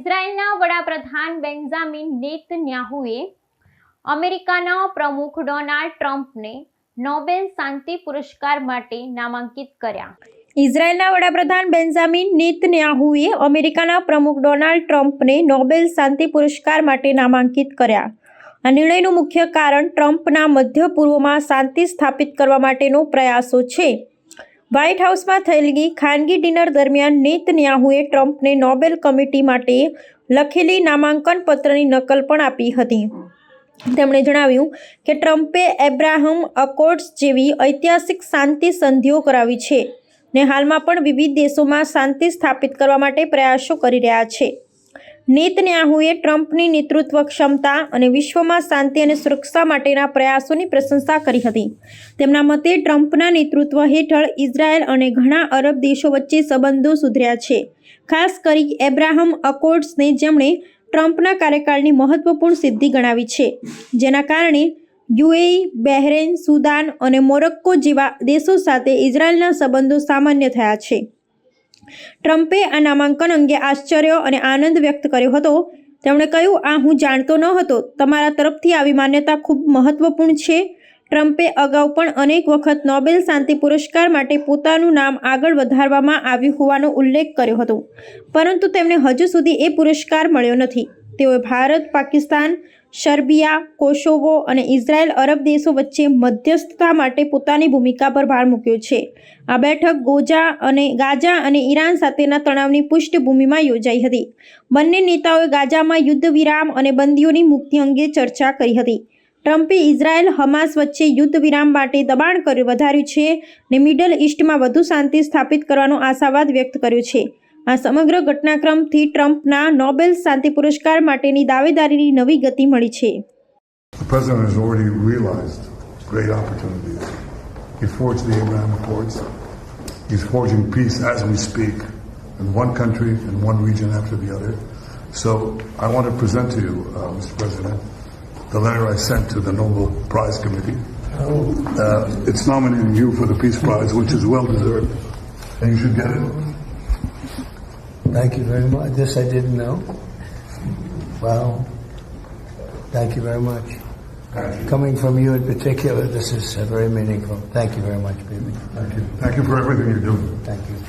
ઇઝરાયેલના વડાપ્રધાન બેન્ઝામિન નેતન્યાહુએ અમેરિકાના પ્રમુખ ડોનાલ્ડ ટ્રમ્પને નોબેલ શાંતિ પુરસ્કાર માટે નામાંકિત કર્યા. ઇઝરાયેલના વડાપ્રધાન બેન્ઝામિન નેતન્યાહુએ અમેરિકાના પ્રમુખ ડોનાલ્ડ ટ્રમ્પને નોબેલ શાંતિ પુરસ્કાર માટે નામાંકિત કર્યા. આ નિર્ણયનું મુખ્ય કારણ ટ્રમ્પના મધ્ય પૂર્વમાં શાંતિ સ્થાપિત કરવા માટેનો પ્રયાસો છે. વ્હાઇટ હાઉસમાં થયેલી ખાનગી ડિનર દરમિયાન નેતન્યાહુએ ટ્રમ્પને નોબેલ કમિટી માટે લખેલી નામાંકન પત્રની નકલ પણ આપી હતી. તેમણે જણાવ્યું કે ટ્રમ્પે એબ્રાહમ અકોર્ડ્સ જેવી ઐતિહાસિક શાંતિ સંધિઓ કરાવી છે ને હાલમાં પણ વિવિધ દેશોમાં શાંતિ સ્થાપિત કરવા માટે પ્રયાસો કરી રહ્યા છે. નેતન્યાહુએ ટ્રમ્પની નેતૃત્વ ક્ષમતા અને વિશ્વમાં શાંતિ અને સુરક્ષા માટેના પ્રયાસોની પ્રશંસા કરી હતી. તેમના મતે ટ્રમ્પના નેતૃત્વ હેઠળ ઇઝરાયેલ અને ઘણા અરબ દેશો વચ્ચે સંબંધો સુધર્યા છે. ખાસ કરી એબ્રાહમ અકોર્ડ્સને જેમણે ટ્રમ્પના કાર્યકાળની મહત્વપૂર્ણ સિદ્ધિ ગણાવી છે, જેના કારણે યુએઈ, બહેરેન, સુદાન અને મોરક્કો જેવા દેશો સાથે ઇઝરાયલના સંબંધો સામાન્ય થયા છે. ટ્રમ્પે આ નામાંકન અંગે આશ્ચર્ય અને આનંદ વ્યક્ત કર્યો હતો. તેમણે કહ્યું, આ હું જાણતો ન હતો. તમારા તરફથી આવી માન્યતા ખૂબ મહત્વપૂર્ણ છે. ટ્રમ્પે અગાઉ પણ અનેક વખત નોબેલ શાંતિ પુરસ્કાર માટે પોતાનું નામ આગળ વધારવામાં આવ્યું હોવાનો ઉલ્લેખ કર્યો હતો. પરંતુ તેમને હજુ સુધી એ પુરસ્કાર મળ્યો નથી. તેઓએ ભારત, પાકિસ્તાન સર્બિયા કોસોવો અને ઇઝરાયલ અરબ દેશો વચ્ચે મધ્યસ્થતા માટે પોતાની ભૂમિકા પર ભાર મૂક્યો છે. આ બેઠક ગોજા અને ગાજા અને ઈરાન સાથેના તણાવની પૃષ્ઠભૂમિમાં યોજાઈ હતી. બંને નેતાઓએ ગાજામાં યુદ્ધ વિરામ અને બંદીઓની મુક્તિ અંગે ચર્ચા કરી હતી. ટ્રમ્પે ઇઝરાયલ હમાસ વચ્ચે યુદ્ધ વિરામ માટે દબાણ કર્યું, વધાર્યું છે ને મિડલ ઇસ્ટમાં વધુ શાંતિ સ્થાપિત કરવાનો આશાવાદ વ્યક્ત કર્યો છે. આ સમગ્ર ઘટનાક્રમથી ટ્રમ્પના નોબેલ શાંતિ પુરસ્કાર માટેની દાવેદારીની નવી ગતિ મળી છે The president has already realized great opportunities. He forged the Abraham Accords. He's forging peace as we speak in one country and one region after the other. So I want to present to you, uh, Mr. President, the letter I sent to the Nobel Prize Committee. Uh, it's nominating you for the Peace Prize, which is well deserved, and you should get it. Thank you very much. This I didn't know. Wow. Thank you very much. You. Coming from you in particular, this is very meaningful. Thank you very much, baby. Thank you. Thank you for everything you're doing. Thank you.